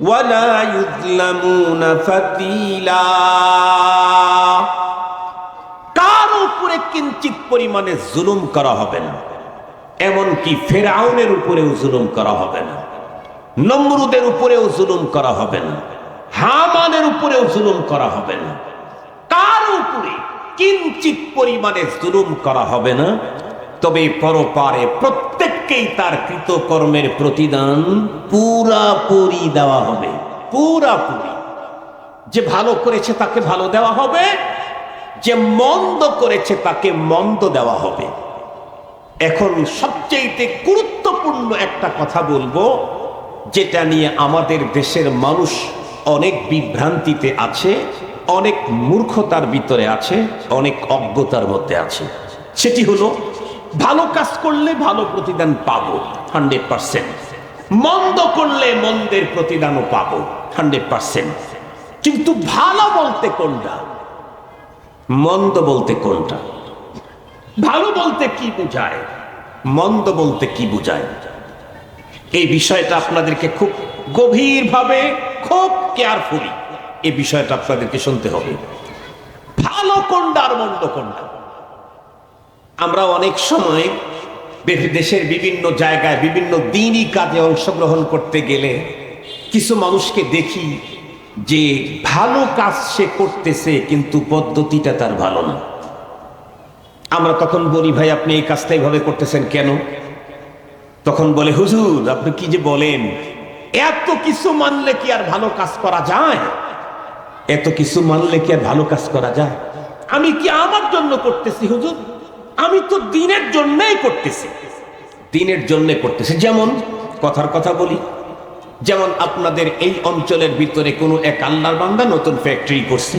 ولا يظلمون فتيلا কার উপরে কিঞ্চিত পরিমাণে জুলুম করা হবে না এমনকি ফেরাউনের উপরেও জুলুম করা হবে না নমরুদের উপরেও জুলুম করা হবে না হামানের উপরেও জুলুম করা হবে না কার উপরে কিঞ্চিত পরিমাণে জুলুম করা হবে না তবে পরপারে প্রত্যেককেই তার কৃতকর্মের প্রতিদান পুরাপুরি দেওয়া হবে পুরাপুরি যে ভালো করেছে তাকে ভালো দেওয়া হবে, যে মন্দ করেছে তাকে মন্দ দেওয়া হবে। এখন সবচেয়ে গুরুত্বপূর্ণ একটা কথা বলব, যেটা নিয়ে আমাদের দেশের মানুষ অনেক বিভ্রান্তিতে আছে, অনেক মূর্খতার ভিতরে আছে, অনেক অজ্ঞতার মধ্যে আছে। সেটি হলো ভালো কাজ করলে ভালো প্রতিদান পাবো, হান্ড্রেড পার্সেন্ট। মন্দ করলে মন্দের প্রতিদানও পাবো, হান্ড্রেড পার্সেন্ট। কিন্তু ভালো বলতে কোনটা? মন্দ বলতে কোনটা? ভালো বলতে কি বোঝায়? মন্দ বলতে কি বোঝায়? এই বিষয়টা আপনাদেরকে খুব গভীরভাবে খুব কেয়ারফুলি এই বিষয়টা আপনাদেরকে শুনতে হবে। ভালো কোনটা আর মন্দ কোনটা? আমরা অনেক সময় দেশের বিভিন্ন জায়গায়, বিভিন্ন দিনই কাজে অংশগ্রহণ করতে গেলে কিছু মানুষকে দেখি যে ভালো কাজ সে করতেছে, কিন্তু পদ্ধতিটা তার ভালো না। আমরা তখন বলি, ভাই, আপনি এই কাজটা এইভাবে করতেছেন কেন? তখন বলে, হুজুর, আপনি কি যে বলেন, এত কিছু মানলে কি আর ভালো কাজ করা যায়? এত কিছু মানলে কি আর ভালো কাজ করা যায়? আমি কি আমার জন্য করতেছি, হুজুর? আমি তো দিনের জন্যই করতেছি। দিনের জন্য করতেছি। যেমন কথার কথা বলি, যেমন আপনাদের এই অঞ্চলের ভিতরে কোনো এক আল্লাহর বান্দা নতুন ফ্যাক্টরি করছে।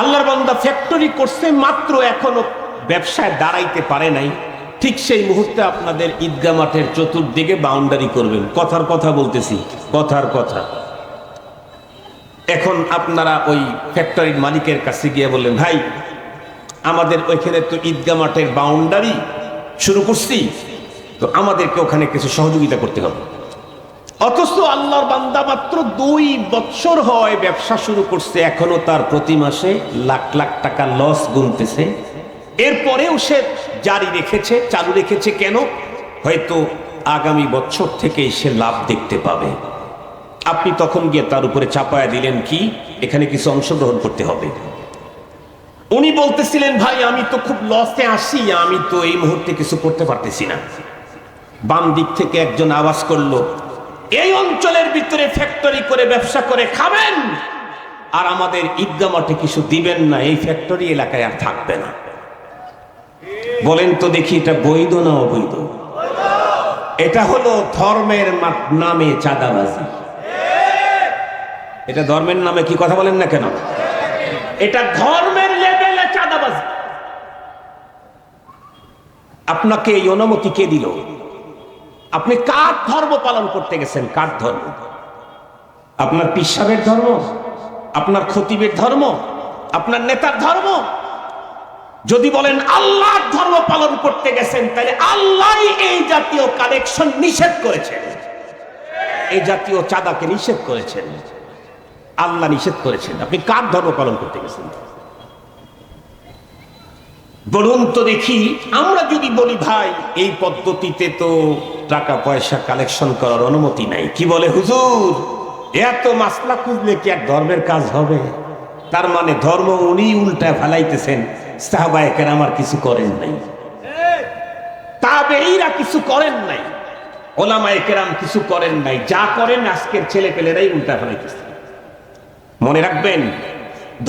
আল্লাহর বান্দা ফ্যাক্টরি করছে মাত্র এখনও ব্যবসায় দাঁড়াইতে পারে নাই। ঠিক সেই মুহূর্তে আপনাদের ঈদগা মাঠের চতুর্দিকে বাউন্ডারি করবেন। কথার কথা বলতেছি, কথার কথা। এখন আপনারা ওই ফ্যাক্টরির মালিকের কাছে গিয়ে বললেন, ভাই আমাদের ওইখানে তো ঈদগা মাঠের বাউন্ডারি শুরু করছি, তো আমাদেরকে ওখানে কিছু সহযোগিতা করতে হবে। অথচ আল্লাহর বান্দা মাত্র দুই বছর হয় ব্যবসা শুরু করছে, এখনও তার প্রতি মাসে লাখ লাখ টাকা লস গুনতেছে। এরপরেও সে জারি রেখেছে, চালু রেখেছে কেন? হয়তো আগামী বছর থেকে সে লাভ দেখতে পাবে। আপনি তখন গিয়ে তার উপরে চাপায়া দিলেন কি? এখানে কিছু অংশগ্রহণ করতে হবে। উনি বলতেছিলেন, ভাই, আমি তো খুব লসে আসি আমি তো এই মুহূর্তে কিছু করতে পারতেছি না। বাম দিক থেকে একজন আওয়াজ করল, এই অঞ্চলের ভিতরে ফ্যাক্টরি করে ব্যবসা করে খাবেন, আর আমাদের ঈদগা মাঠে কিছু দিবেন না, এই ফ্যাক্টরি এলাকায় আর থাকবে না। বলেন তো দেখি, এটা বৈধ না অবৈধ? এটা হলো ধর্মের নামে চাঁদাবাজি। এটা ধর্মের নামে কি কথা বলেন না কেন? এটা ধর্মের লেভেলে চাঁদাবাজি আপনাকে এই অনুমতি কে দিল? আপনি কার ধর্ম পালন করতে গেছেন? কার ধর্ম? আপনার পিসাবের ধর্ম? আপনার খতিবের ধর্ম? আপনার নেতার ধর্ম? যদি বলেন আল্লাহর ধর্ম পালন করতে গেছেন, তাহলে আল্লাহ এই জাতীয় কালেকশন নিষেধ করেছেন। এই জাতীয় চাঁদাকে নিষেধ করেছেন। আল্লাহ নিষেধ করেছেন। আপনি কার ধর্ম পালন করতে গেছেন? বলুন তো দেখি, আমরা যদি বলি, ভাই, এই পদ্ধতিতে তো টাকা পয়সা কালেকশন করার অনুমতি নাই। কি বলে হুজুর? এত মাসলা খুঁজলে কি এক ধর্মের কাজ হবে? তার মানে ধর্ম উনি উল্টা ফেলাইতেছেন সাহবায়কের আমার কিছু করেন নাই। তাবেইরা কিছু করেন নাই, ওলামায়ে কেরাম কিছু করেন নাই, যা করেন আজকের ছেলে পেলেরাই উল্টা ফেলাইতেছে। মনে রাখবেন,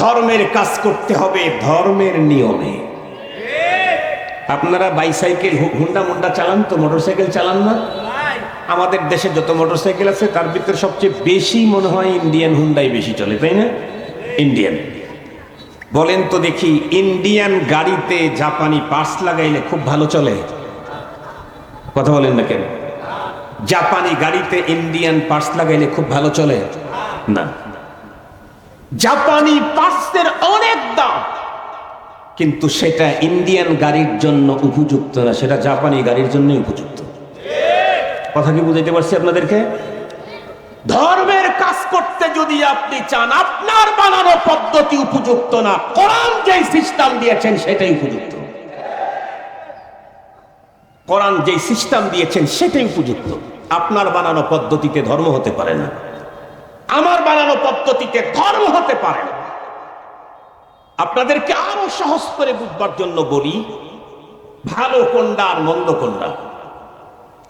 ধর্মের কাজ করতে হবে ধর্মের নিয়মে। আপনারা বাইসাইকেল হুন্ডা মুন্ডা চালান তো, মোটরসাইকেল চালান না? আমাদের দেশে যত মোটরসাইকেল আছে, তার ভিতরে সবচেয়ে বেশি মনে হয় ইন্ডিয়ান হুন্ডাই বেশি চলে, তাই না? ইন্ডিয়ান। বলেন তো দেখি, ইন্ডিয়ান গাড়িতে জাপানি পার্স লাগাইলে খুব ভালো চলে? কথা বলেন না কেন? জাপানি গাড়িতে ইন্ডিয়ান পার্স লাগাইলে খুব ভালো চলে? না। জাপানি পার্সের অনেক দাম। কিন্তু সেটা ইন্ডিয়ান গাড়ির জন্য উপযুক্ত না, সেটা জাপানি গাড়ির জন্য উপযুক্ত। কথা কি বুঝাইতে পারছি আপনাদেরকে? ধর্মের কাজ করতে যদি আপনি চান, আপনার বানানো পদ্ধতি উপযুক্ত না, কোরআন যে সিস্টেম দিয়েছেন সেটাই উপযুক্ত। কোরআন যে সিস্টেম দিয়েছেন সেটাই উপযুক্ত। আপনার বানানো পদ্ধতিতে ধর্ম হতে পারে না। আমার বানানো পদ্ধতিতে ধর্ম হতে পারে না। আপনাদেরকে আরও সহজ করে বুঝবার জন্য বলি, ভালো কোনটা আর মন্দ কোনটা?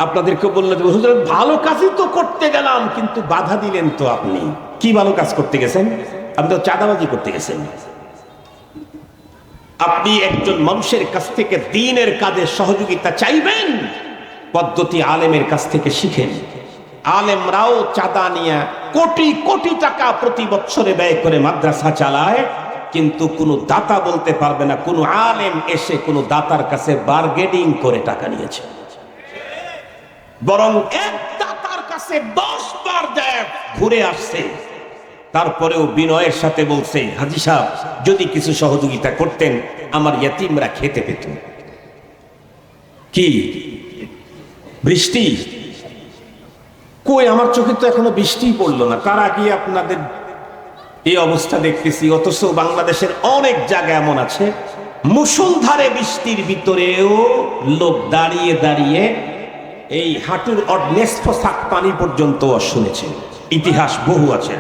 আপনাদেরকে হুজুর, ভালো কাজই তো করতে গেলাম, কিন্তু বাধা দিলেন তো আপনি। কি ভালো কাজ করতে গেছেন? আপনি তো চাঁদাবাজি করতে গেছেন। আপনি একজন মানুষের কাছ থেকে দিনের কাজে সহযোগিতা চাইবেন, পদ্ধতি আলেমের কাছ থেকে শিখেন। আলেমরাও চাঁদা নিয়ে কোটি কোটি টাকা প্রতি বছরে ব্যয় করে মাদ্রাসা চালায় কিন্তু কোনো দাতা বলতে পারবে না, কোনো আলেম এসে কোনো দাতার কাছে বার্গেনিং করে টাকা নিয়েছে। বরং এক দাতার কাছে দশ বার যায়, ঘুরে আসছে। তারপরেও বিনয়ের সাথে বলছে, হাজি সাহেব, যদি কিছু সহযোগিতা করতেন, আমার ইয়াতিমরা খেতে পেত। কি? বৃষ্টি? কই, আমার চোখে তো এখনও বৃষ্টিই পড়ল না। তার আগে আপনাদের এই অবস্থা দেখতেছি, অথচ বাংলাদেশের অনেক জায়গা এমন আছে মুসলধারে বৃষ্টির ভিতরেও লোক দাঁড়িয়ে দাঁড়িয়ে এই হাঁটুর অর্নেস্ফ সাক পানি পর্যন্ত শুনেছে। ইতিহাস বহু আছে।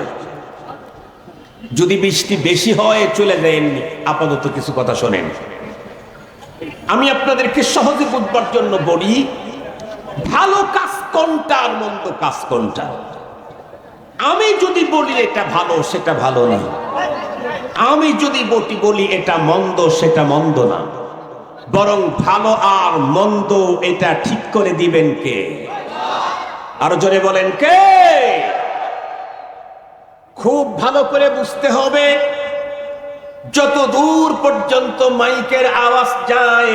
যদি বৃষ্টি বেশি হয়, চলে যায় এমনি আপাতত কিছু কথা শোনেন। আমি আপনাদেরকে সহজে বুঝবার জন্য বলি, ভালো কাজ কোনটা আর মন্দ কাজ কোনটা? আমি যদি বলি এটা ভালো, সেটা ভালো না। আমি যদি বটি বলি এটা মন্দ, সেটা মন্দ না। বরং ভালো আর মন্দ এটা ঠিক করে দিবেন কে? আরও জোরে বলেন কে? খুব ভালো করে বুঝতে হবে, যত দূর পর্যন্ত মাইকের আওয়াজ যায়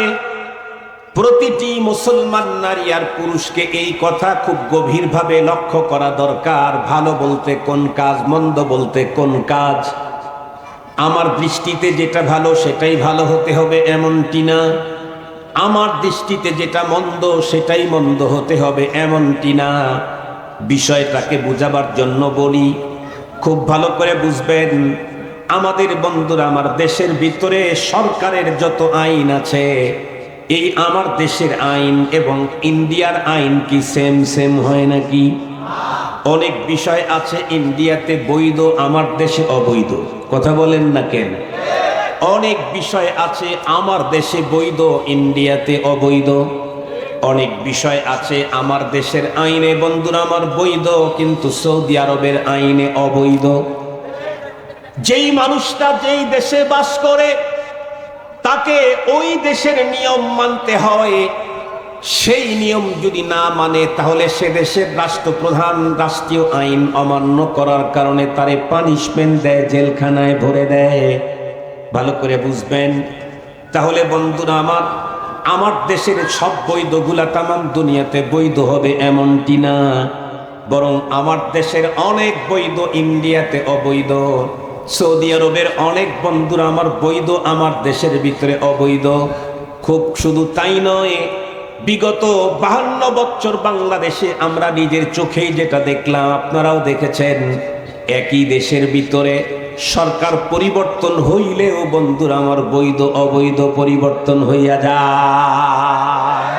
প্রতিটি মুসলমান নারী আর পুরুষকে এই কথা খুব গভীরভাবে লক্ষ্য করা দরকার। ভালো বলতে কোন কাজ, মন্দ বলতে কোন কাজ। আমার দৃষ্টিতে যেটা ভালো, সেটাই ভালো হতে হবে এমনটি না। আমার দৃষ্টিতে যেটা মন্দ, সেটাই মন্দ হতে হবে এমনটি না। বিষয়টাকে বুঝাবার জন্য বলি, খুব ভালো করে বুঝবেন, আমাদের বন্ধুরা, আমার দেশের ভিতরে সরকারের যত আইন আছে এই আমার দেশের আইন এবং ইন্ডিয়ার আইন কি সেম সেম হয় নাকি? অনেক বিষয় আছে ইন্ডিয়াতে বৈধ, আমার দেশে অবৈধ। কথা বলেন না কেন? অনেক বিষয় আছে আমার দেশে বৈধ, ইন্ডিয়াতে অবৈধ। অনেক বিষয় আছে আমার দেশের আইনে, বন্ধুরা, আমার বৈধ, কিন্তু সৌদি আরবের আইনে অবৈধ। যেই মানুষটা যেই দেশে বাস করে তাকে ওই দেশের নিয়ম মানতে হয়। সেই নিয়ম যদি না মানে তাহলে সে দেশের রাষ্ট্রপ্রধান রাষ্ট্রীয় আইন অমান্য করার কারণে তারে পানিশমেন্ট দেয়, জেলখানায় ভরে দেয়। ভালো করে বুঝবেন? তাহলে বন্ধুরা আমার আমার দেশের সব বৈধগুলা তামাম দুনিয়াতে বৈধ হবে এমনটি না। বরং আমার দেশের অনেক বৈধ ইন্ডিয়াতে অবৈধ। সৌদি আরবের অনেক বন্ধুরা আমার বৈধ, আমার দেশের ভিতরে অবৈধ। খুব শুধু তাই নয়, বিগত বাহান্ন বছর বাংলাদেশে আমরা নিজের চোখেই যেটা দেখলাম, আপনারাও দেখেছেন, একই দেশের ভিতরে সরকার পরিবর্তন হইলেও বন্ধুরা আমার বৈধ, অবৈধ পরিবর্তন হইয়া যায়।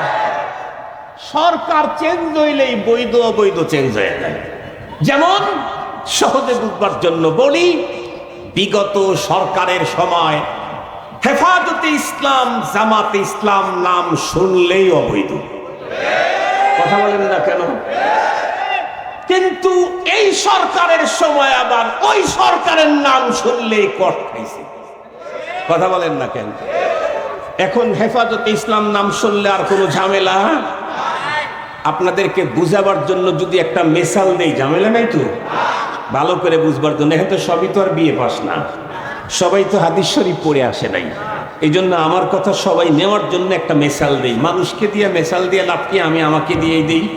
সরকার চেঞ্জ হইলেই বৈধ, অবৈধ চেঞ্জ হয়ে যায়। যেমন সহজে বুঝবার জন্য বলি বিগত সরকারের সময় হেফাজতে ইসলাম, জামাতে ইসলাম নাম শুনলেই অবৈধ। কথা বলেন না কেন? কিন্তু এই সরকারের সময় আবার ওই সরকারের নাম শুনলেই কট খাইছে কথা বলেন না কেন? এখন হেফাজতে ইসলাম নাম শুনলে আর কোনো ঝামেলা? আপনাদেরকে বুঝাবার জন্য যদি একটা মেসাল দেই, ঝামেলা নাই তো? ভালো করে বুঝবার জন্য। এখন তো সবই তো আর বিয়ে পাস না। সবাই তো হাদিস শরীফ পড়ে আসে নাই। এই জন্য আমার কথা সবাই নেওয়ার জন্য একটা মেসাল দেই। মানুষকে দিয়ে মেসাল দিয়ে লাভ কি? আমি আমাকে দিয়েই দিই।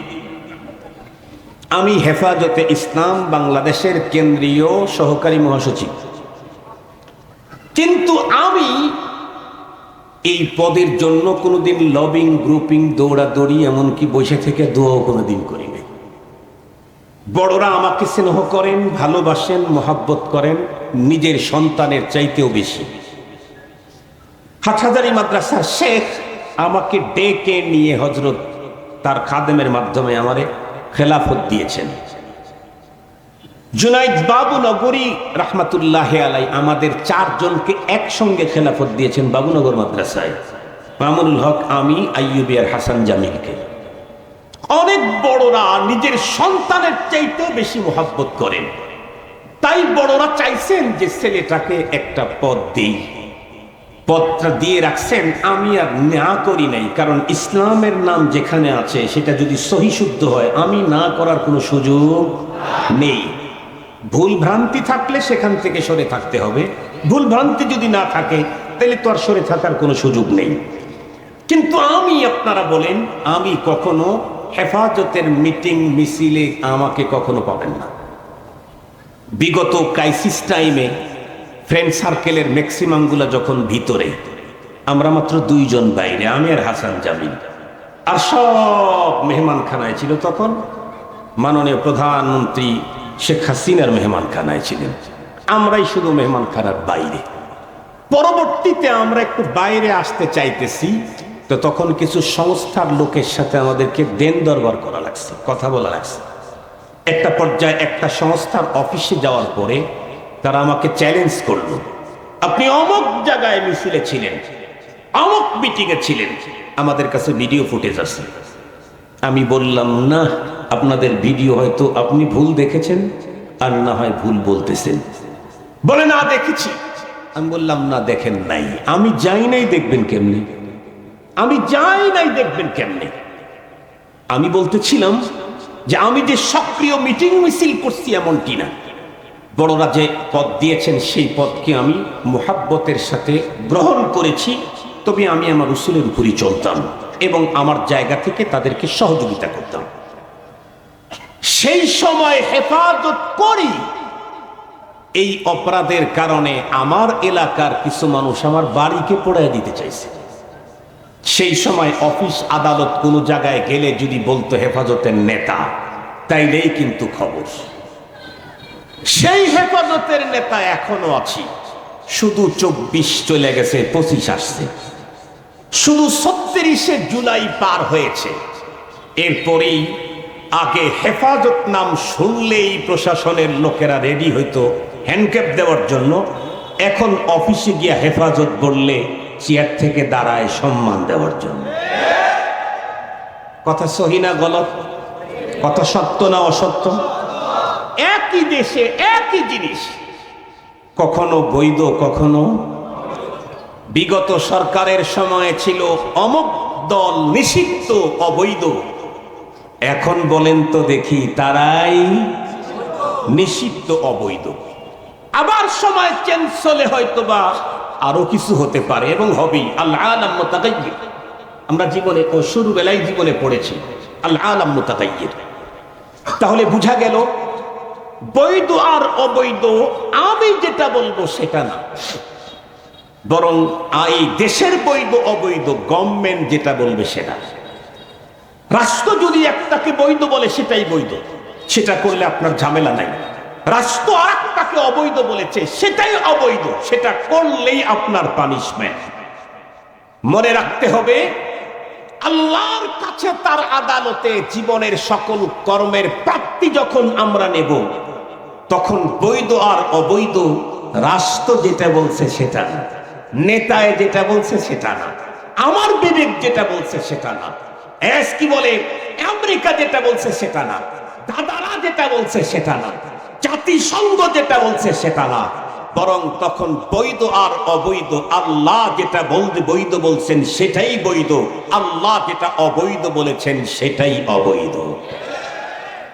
আমি হেফাজতে ইসলাম বাংলাদেশের কেন্দ্রীয় সহকারী মহাসচিব। কিন্তু আমি এই পদের জন্য কোনোদিন লবিং গ্রুপিং দৌড়াদৌড়ি, এমনকি বসে থেকে দোয়াও কোনোদিন করি নাই বড়রা আমাকে স্নেহ করেন, ভালোবাসেন, মোহাব্বত করেন, নিজের সন্তানের চাইতেও বেশি। হাটহাজারি মাদ্রাসার শেখ আমাকে ডেকে নিয়ে হজরত তার খাদেমের মাধ্যমে আমারে খেলাফত দিয়েছেন। জুনাইদ বাবু নগরী রহমাতুল্লাহ আলাই আমাদের চারজনকে একসঙ্গে খেলাফত দিয়েছেন বাবুনগর মাদ্রাসায়। মামুনুল হক, আমি, আইয়ুবি আর হাসান জামিলকে। অনেক বড়রা নিজের সন্তানের চাইতেও বেশি মোহাব্বত করেন। তাই বড়রা চাইছেন যে ছেলেটাকে একটা পদ দেই। পদটা দিয়ে রাখছেন, আমি আর না করি নাই, কারণ ইসলামের নাম যেখানে আছে, সেটা যদি সহি শুদ্ধ হয়, আমি না করার কোনো সুযোগ নেই। ভুল ভ্রান্তি থাকলে সেখান থেকে সরে থাকতে হবে। ভুল ভ্রান্তি যদি না থাকে, তাহলে তো আর সরে থাকার কোনো সুযোগ নেই। কিন্তু আমি, আপনারা বলেন, আমি কখনো হেফাজতের মিটিং মিছিলে আমাকে কখনো পাবেন না। বিগত ক্রাইসিস টাইমে ফ্রেন্ড সার্কেলের ম্যাক্সিমামগুলো যখন ভিতরে, আমরা মাত্র দুইজন বাইরে, আমি আর হাসান জামিন আর সব মেহমানখানায় ছিল তখন মাননীয় প্রধানমন্ত্রী শেখ হাসিনার মেহমানখানায় ছিলেন। আমরাই শুধু মেহমানখানার বাইরে। পরবর্তীতে আমরা একটু বাইরে আসতে চাইতেছি তো তখন কিছু সংস্থার লোকের সাথে আমাদেরকে দেন দরবার করা লাগছে, কথা বলা লাগছে। একটা পর্যায়ে একটা সংস্থার অফিসে যাওয়ার পরে তারা আমাকে চ্যালেঞ্জ করল। আপনি অমক জায়গায় মিছিলে ছিলেন, অমক মিটিংয়ে ছিলেন, আমাদের কাছে ভিডিও ফুটেজ আছে। আমি বললাম, না, আপনাদের ভিডিও হয়তো আপনি ভুল দেখেছেন, আর না হয় ভুল বলতেছেন। বলে, না, দেখেছি। আমি বললাম, না, দেখেন নাই। আমি যাই নাই দেখবেন কেমনি। আমি যাই নাই দেখবেন কেমনে? আমি বলতেছিলাম যে আমি যে সক্রিয় মিটিং মিছিল করছি এমনটি না বড়রা যে পদ দিয়েছেন সেই পদকে আমি মোহাব্বতের সাথে গ্রহণ করেছি, তবে আমি আমার উসুলের উপরই চলতাম এবং আমার জায়গা থেকে তাদেরকে সহযোগিতা করতাম। সেই সময় হেফাজত করি। এই অপরাধের কারণে আমার এলাকার কিছু মানুষ আমার বাড়িকে পড়ায় দিতে চাইছে। সেই সময় অফিস আদালত কোনো জায়গায় গেলে যদি বলতো হেফাজতের নেতা, তাইলেই কিন্তু খবর। সেই হেফাজতের নেতা এখনও আছি। শুধু চব্বিশ চলে গেছে, পঁচিশ আসছে। শুধু ছত্রিশে জুলাই পার হয়েছে। এরপরেই আগে হেফাজত নাম শুনলেই প্রশাসনের লোকেরা রেডি হইতো হ্যান্ডক্যাপ দেওয়ার জন্য। এখন অফিসে গিয়া হেফাজত বললে চেয়ার থেকে দাঁড়ায় সম্মান দেওয়ার জন্য। কথা সহিনা গলত? কথা সত্য না অসত্য? একই দেশে একই জিনিস। কখনো বৈধ কখনো বিগত সরকারের সময় ছিল অমক দল নিষিদ্ধ অবৈধ। এখন বলেন তো দেখি তারাই নিষিদ্ধ অবৈধ। আবার সময় চেঞ্জ চলে হয়তো বা আরও কিছু হতে পারে এবং হবেই। আল্লাহ। আমরা জীবনে ও শুরু বেলায় জীবনে পড়েছি। আল্লাহ। তাহলে বুঝা গেল, বৈধ আর অবৈধ, আমি যেটা বলব সেটা না। বরং এই দেশের বৈধ, অবৈধ গভর্নমেন্ট যেটা বলবে সেটা। রাষ্ট্র যদি একটাকে বৈধ বলে, সেটাই বৈধ। সেটা করলে আপনার ঝামেলা নাই। রাষ্ট্র একটাকে অবৈধ বলেছে, সেটাই অবৈধ। সেটা করলেই আপনার পানিশমেন্ট মনে রাখতে হবে, আল্লাহর কাছে তার আদালতে জীবনের সকল কর্মের প্রাপ্তি যখন আমরা নেব, তখন বৈধ আর অবৈধ রাষ্ট্র যেটা বলছে সেটা না। নেতায় যেটা বলছে সেটা না। আমার বিবেক যেটা বলছে সেটা না। এস কি বলে, আমেরিকা যেটা বলছে সেটা না। দাদারা যেটা বলছে সেটা না। জাতিসংঘ যেটা বলছে সেটা না বরং তখন বৈধ আর অবৈধ, আল্লাহ যেটা বলতে বৈধ বলছেন সেটাই বৈধ, আল্লাহ যেটা অবৈধ বলেছেন সেটাই অবৈধ।